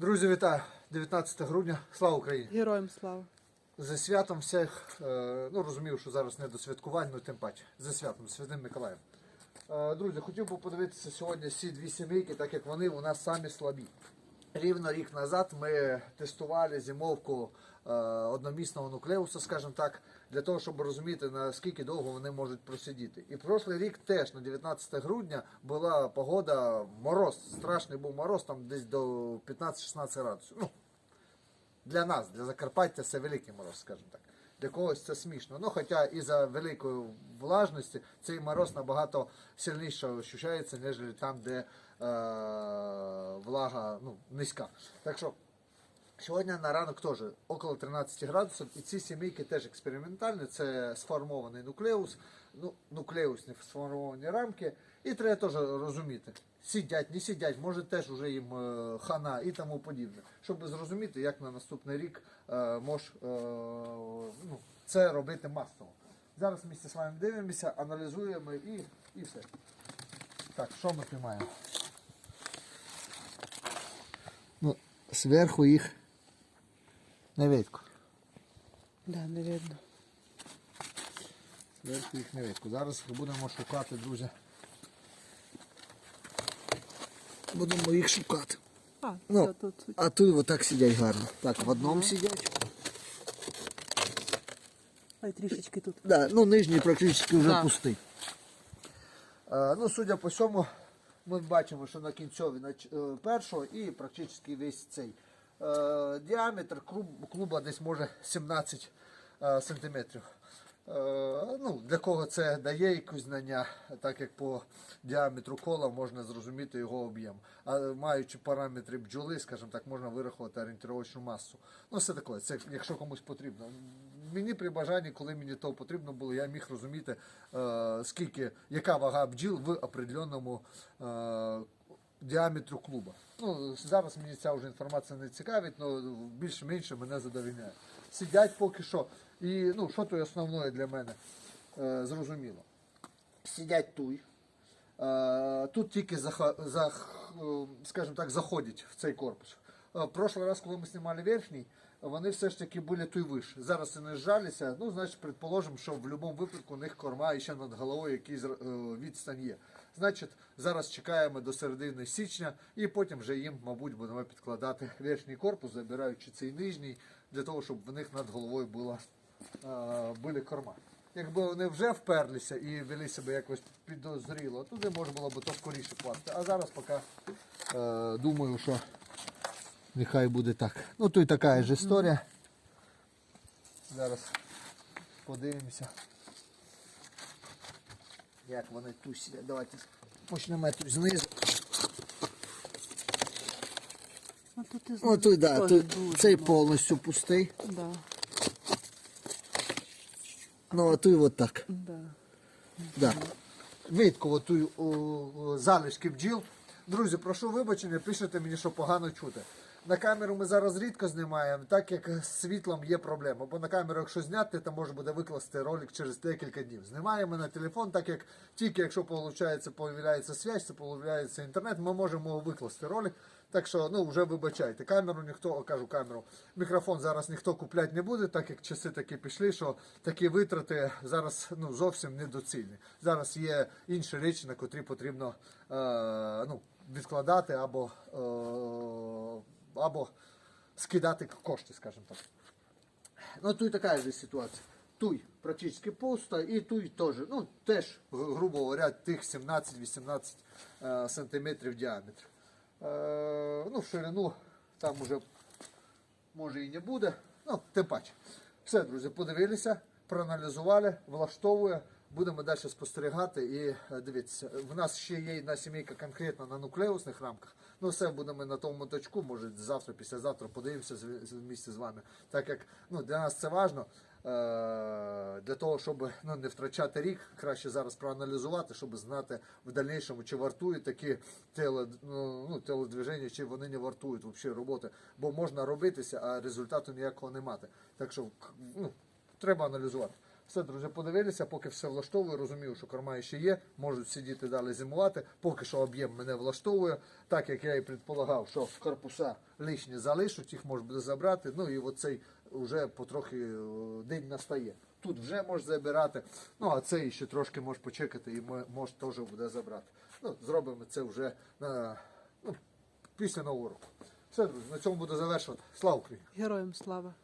Друзі, вітаю! 19 грудня. Слава Україні! Героям слава. За святом всіх, е, ну розумів, що зараз не до святкувань, ну тим паче. За святом, Святим Миколаєм. Е, Друзі, хотів би подивитися сьогодні всі дві сімейки, так як вони у нас самі слабі. Рівно рік назад ми тестували зимовку е, одномісного нуклеуса, скажімо так, для того, щоб розуміти, наскільки довго вони можуть просидіти. І прошлий рік теж на 19 грудня була погода, мороз, страшний був мороз, там десь до 15-16 градусів. Ну, для нас, для Закарпаття, це великий мороз, скажімо так. Для когось це смішно. Ну, хоча і за великої влажності цей мороз набагато сильніше ощущається, ніж там, де е, влага ну, низька. Так що Сьогодні на ранок теж около 13 градусів, і ці сімейки теж експериментальні. Це сформований нуклеус, ну, нуклеусні сформовані рамки. І треба теж розуміти, сидять, не сидять, може теж вже їм е, хана і тому подібне. Щоб зрозуміти, як на наступний рік е, мож е, ну, це робити масово. Зараз ми з вами дивимося, аналізуємо і, і все. Так, що ми приймаємо? Ну, зверху їх не видко. Да, не видно. Зверху їх не видко. Зараз будемо шукати, друзі. Будемо їх шукати. А, Ну, все, тут. а тут отак сидять гарно. Так, в одному сидять. Ай, трішечки тут. Да, ну нижній практично вже Да. пустий. Е, ну, судя по всьому, ми бачимо, що на кінцьові нач- е, першого і практично весь цей. Е, діаметр клуба десь може 17 е, сантиметрів. Е, ну, для кого це дає якусь знання, так як по діаметру кола можна зрозуміти його об'єм. А маючи параметри бджоли, скажімо так, можна вирахувати орієнтировочну масу. Ну, все таке, це якщо комусь потрібно. Мені при бажанні, коли мені то потрібно було, я міг розуміти, скільки, яка вага бджіл в определеному діаметру клуба. Ну, зараз мені ця вже інформація не цікавить, але більше-менше мене задовільняє. Сидять поки що. І ну, що то основне для мене е, зрозуміло. Сидять туй. Е, тут тільки за, зах, е, скажімо так, заходять в цей корпус. Е, Прошлий раз, коли ми знімали верхній, вони все ж таки були той вище. Зараз вони зжалися. Ну, значить, предположимо, що в будь-якому випадку у них корма і ще над головою якийсь е, відстань є. Значить, зараз чекаємо до середини січня і потім вже їм, мабуть, будемо підкладати верхній корпус, забираючи цей нижній, для того, щоб в них над головою була, е, були корма. Якби вони вже вперлися і вели себе якось підозріло, туди можна було б то скоріше класти. А зараз поки е, думаю, що нехай буде так. Ну тут така ж історія. Зараз подивимося. Як вони тут сидять. Давайте почнемо тут знизу. А тут і О, да, тут, цей повністю пустий. Да, Ну а тут от так. да. Да. Видко от ту о, о, залишки бджіл. Друзі, прошу вибачення, пишете мені, що погано чути. На камеру ми зараз рідко знімаємо, так як з світлом є проблема. Бо на камеру, якщо зняти, то може буде викласти ролик через декілька днів. Знімаємо на телефон, так як тільки якщо виходить, появляється связь, появляється інтернет, ми можемо викласти ролик. Так що ну вже вибачайте. Камеру ніхто, о, кажу камеру, мікрофон зараз ніхто купляти не буде, так як часи такі пішли, що такі витрати зараз ну, зовсім недоцільні. Зараз є інші речі, на котрі потрібно е, ну, відкладати або, е, або скидати кошти, скажімо так. Ну, тут така ж ситуація. Туй практично пусто, і туй теж, ну, теж, грубо говоря, тих 17-18 е, сантиметрів діаметр. Е, ну, в ширину там уже може і не буде. Ну, тим паче. Все, друзі, подивилися, проаналізували, влаштовує. Будемо далі спостерігати і е, дивіться, в нас ще є одна сімейка конкретно на нуклеусних рамках. Ну, все будемо на тому моточку, може завтра, післязавтра подивимося з, місці з вами. Так як ну, для нас це важливо, е, для того, щоб ну, не втрачати рік, краще зараз проаналізувати, щоб знати в дальнішому, чи вартують такі теле, ну, ну, чи вони не вартують взагалі роботи. Бо можна робитися, а результату ніякого не мати. Так що ну, треба аналізувати. Все, друзі, подивилися, поки все влаштовує, розумію, що корма ще є, можуть сидіти далі зимувати. Поки що об'єм мене влаштовує, так як я і предполагав, що корпуса лишні залишуть, їх можна буде забрати. Ну і оцей вже потрохи е, день настає. Тут вже можеш забирати, ну а цей ще трошки можеш почекати і мо- може теж буде забрати. Ну, зробимо це вже на, ну, після нового року. Все, друзі, на цьому буду завершувати. Слава Україні! Героям слава.